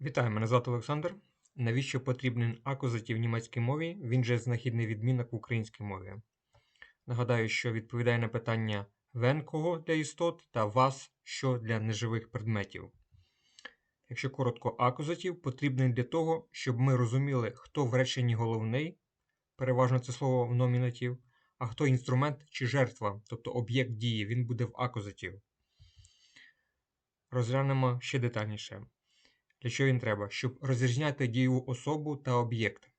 Вітаю, мене звати Олександр. Навіщо потрібен акузатив в німецькій мові? Він же знахідний відмінок в українській мові. Нагадаю, що відповідає на питання «when» кого для істот та вас що для неживих предметів. Якщо коротко, акузатив потрібний для того, щоб ми розуміли, хто в реченні головний, переважно це слово в номінатив, а хто інструмент чи жертва, тобто об'єкт дії, він буде в акузатив. Розглянемо ще детальніше. Для чого він треба? Щоб розрізняти дієву особу та об'єкт.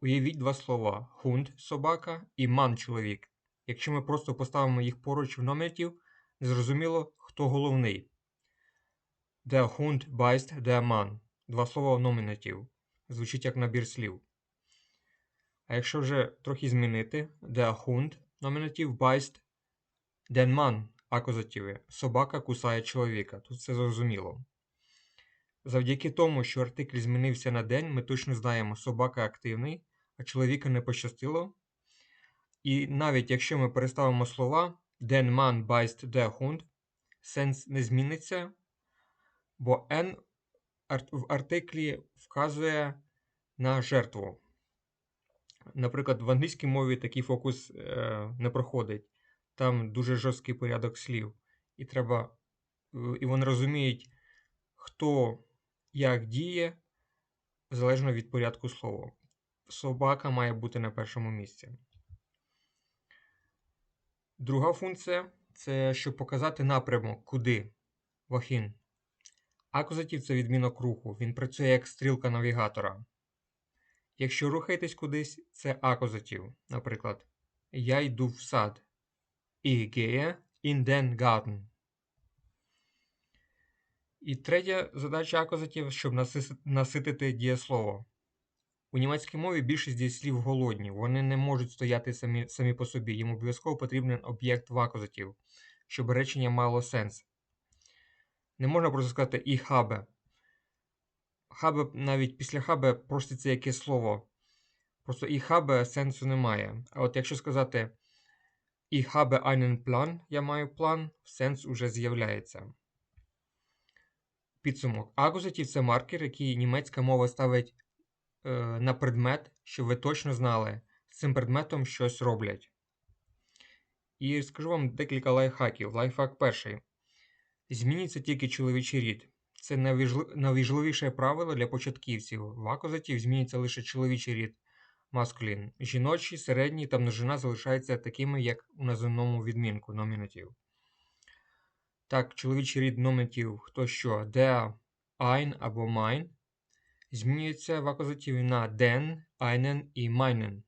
Уявіть два слова: хунд собака і ман чоловік. Якщо ми просто поставимо їх поруч в номінатив, незрозуміло, хто головний. Der Hund beißt der Mann. Два слова в номінатив. Звучить як набір слів. А якщо вже трохи змінити, der Hund номінатив beißt den Mann акузативи. Собака кусає чоловіка. Тут все зрозуміло. Завдяки тому, що артикль змінився на день, ми точно знаємо, собака активний, а чоловіка не пощастило. І навіть якщо ми переставимо слова Den Mann beißt der Hund, сенс не зміниться, бо N в артиклі вказує на жертву. Наприклад, в англійській мові такий фокус е, не проходить. Там дуже жорсткий порядок слів. І треба, е, і вони розуміють, хто як діє залежно від порядку слова. Собака має бути на першому місці. Друга функція це щоб показати напрямок, куди вахін. Акузатив це відмінок руху. Він працює як стрілка навігатора. Якщо рухаєтесь кудись, це акузатив. Наприклад, я йду в сад. Ich gehe in den Garten. І третя задача акузатив, щоб наситити дієслово. У німецькій мові більшість дієслів голодні, вони не можуть стояти самі, самі по собі. Їм обов'язково потрібен об'єкт в акузатив, щоб речення мало сенс. Не можна просто сказати «ich habe». Habe, навіть після habe проститься якесь слово. Просто «ich habe» сенсу немає. А от якщо сказати «ich habe einen Plan», я маю план, сенс уже з'являється. Підсумок. Акузатив це маркер, який німецька мова ставить е, на предмет, щоб ви точно знали, з цим предметом щось роблять. І скажу вам декілька лайфхаків. Лайфхак перший. Змінюється тільки чоловічий рід. Це найважливіше правило для початківців. В акузатив змінюється лише чоловічий рід маскулін. Жіночий, середній та множина залишаються такими, як у наземному відмінку номінатив. Так, чоловічий рід номінатив хто що, der, ein або mein, змінюється в акузативі на den, einen і meinen.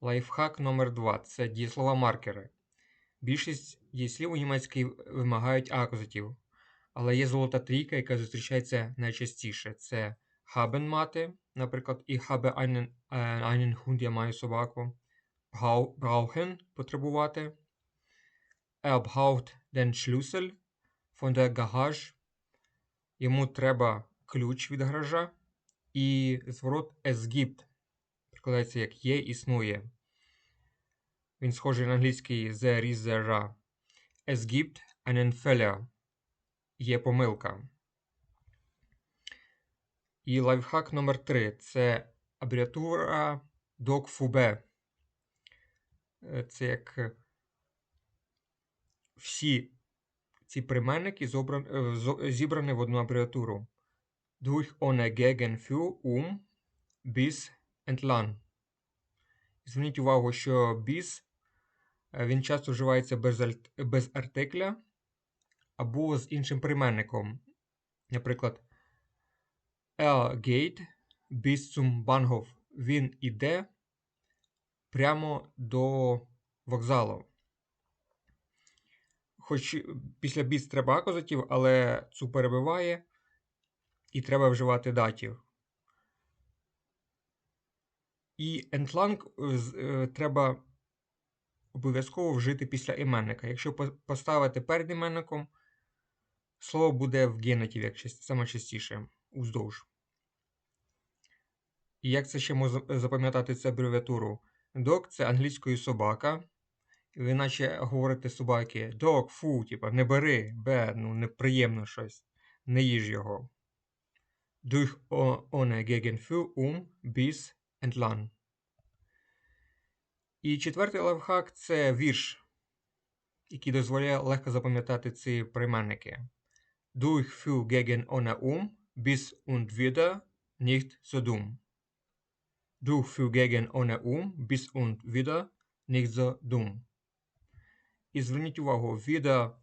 Лайфхак номер 2 це дієслова маркери. Більшість дієслів у німецькій вимагають акузатив, але є золота трійка, яка зустрічається найчастіше. Це haben мати, наприклад, ich habe einen, е, einen Hund, я маю собаку. Brau- Brauchen потребувати. Er braucht den Schlüssel von der Garage. Йому треба ключ від гаража. І зворот es gibt. Прикладається як є, існує. Він схожий на англійський there is there are. Es gibt einen Fehler. Є помилка. І лайфхак номер 3 це абревіатура DOCFUB. Е, Це як всі ці прийменники е, зібрані в одну абревіатуру. Durch, ohne, gegen, für, um, bis, entlang. Зверніть увагу, що bis е, він часто вживається без, без артикля або з іншим прийменником. Наприклад, er geht bis zum Bahnhof. Він іде прямо до вокзалу. Хоч після біс треба акузатив, але цу перебиває і треба вживати датів. І ентланг е, треба обов'язково вжити після іменника. Якщо поставити перед іменником, слово буде в генетиві, як саме уздовж. І як це ще можна запам'ятати цю абревіатуру? Dog – це англійською собака. Ви наче говорите собаки dog, фу, типа не бери, бе, ну неприємно щось, не їж його. durch ohne Gegenfühl um bis entlang. І четвертий лайфхак це вірш, який дозволяє легко запам'ятати ці прийменники. Durch für gegen ohne um bis und wieder nicht so dumm. Durch für gegen ohne um bis und wieder nicht so dumm. І зверніть увагу, віда,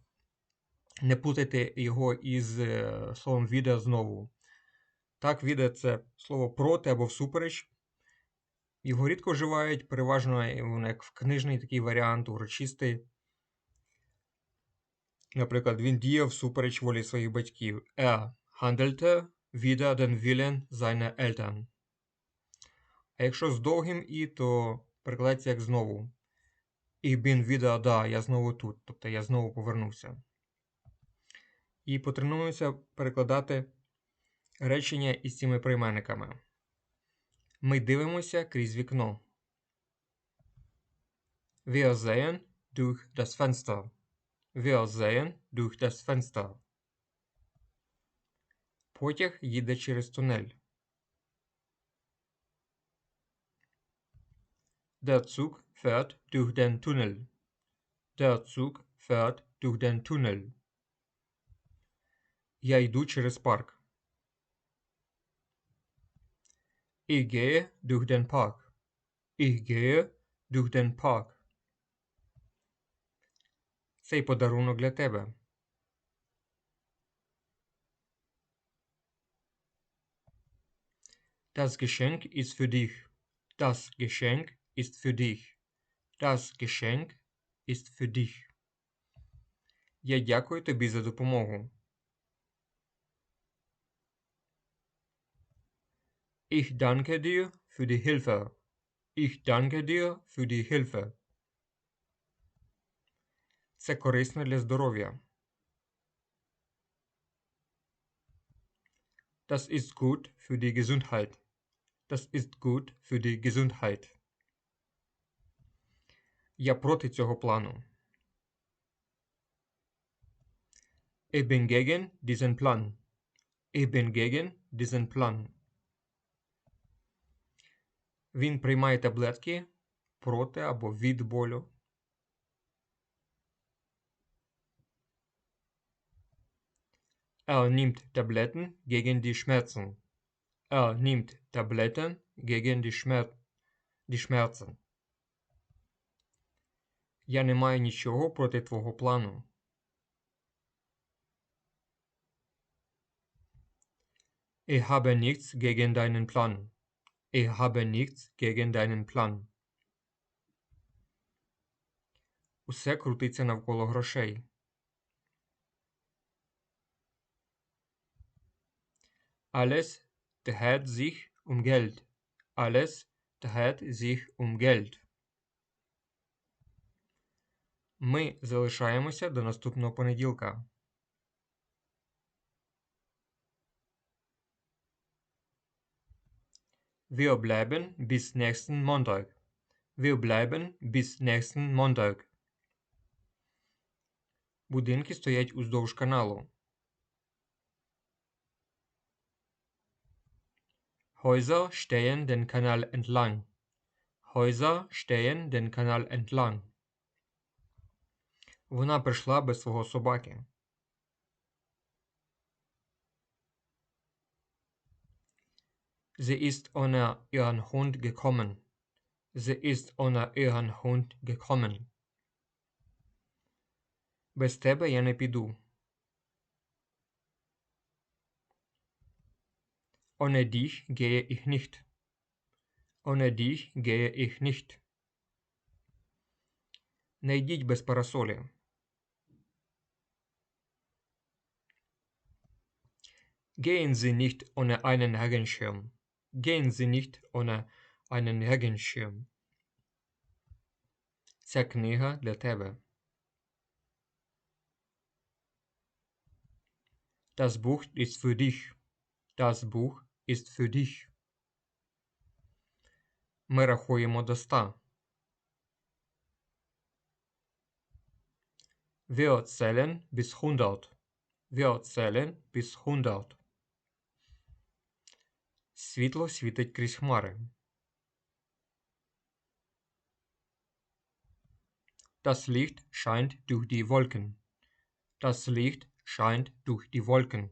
не плутайте його із е, словом віда знову. Так, віда це слово проти або всупереч. Його рідко вживають, переважно як в книжний такий варіант, урочистий. Наприклад, він діяв всупереч волі своїх батьків. Er handelte wider den Willen seiner Eltern. А якщо з довгим і, то перекладається як знову. Ich bin wieder da, я знову тут, тобто я знову повернувся. І потренуємося перекладати речення із цими прийменниками. Ми дивимося крізь вікно. Wir sehen durch das Fenster. Wir sehen durch das Fenster. Потяг їде через тунель. Der Zug fährt durch den Tunnel. Der Zug fährt durch den Tunnel. Я йду через парк. Ich gehe durch den Park. Ich gehe durch den Park. Цей подарунок для тебе. Das Geschenk ist für dich. Das Geschenk ist für dich. Das Geschenk ist für dich. Я дякую тобі за допомогу. Ich danke dir für die Hilfe. Ich danke dir für die Hilfe. Це корисно для здоров'я. Das ist gut für die Gesundheit. Das ist gut für die Gesundheit. Я проти цього плану. Ich bin gegen diesen Plan. Ich bin gegen diesen Plan. Він приймає таблетки проти або від болю. Er nimmt Tabletten gegen die Schmerzen. Er nimmt Tabletten gegen die, Schmer... die Schmerzen. Я не маю нічого проти твого плану. Ich habe nichts gegen deinen Plan. Ich habe nichts gegen deinen Plan. Усе крутиться навколо грошей. Alles dreht sich um Geld. Alles dreht sich um Geld. Ми залишаємося до наступного понеділка. Wir bleiben bis nächsten Montag. Wir bleiben bis nächsten Montag. Будинки стоять уздовж каналу. Häuser stehen den Kanal entlang. Häuser stehen den Kanal entlang. Вона прийшла без свого собаки. Sie ist ohne ihren Hund gekommen. Sie ist ohne ihren Hund gekommen. Без тебе я не піду. Ohne dich gehe ich nicht. Ohne dich gehe ich nicht. Не йдіть без парасолі. Gehen Sie nicht ohne einen Regenschirm. Gehen Sie nicht ohne einen Regenschirm. Ця книга для тебе. Das Buch ist für dich. Das Buch ist für dich. Ми рахуємо до ста. Wir zählen bis 100. Wir zählen bis 100. Світло світить крізь хмари. Das Licht scheint durch die Wolken. Das Licht scheint durch die Wolken.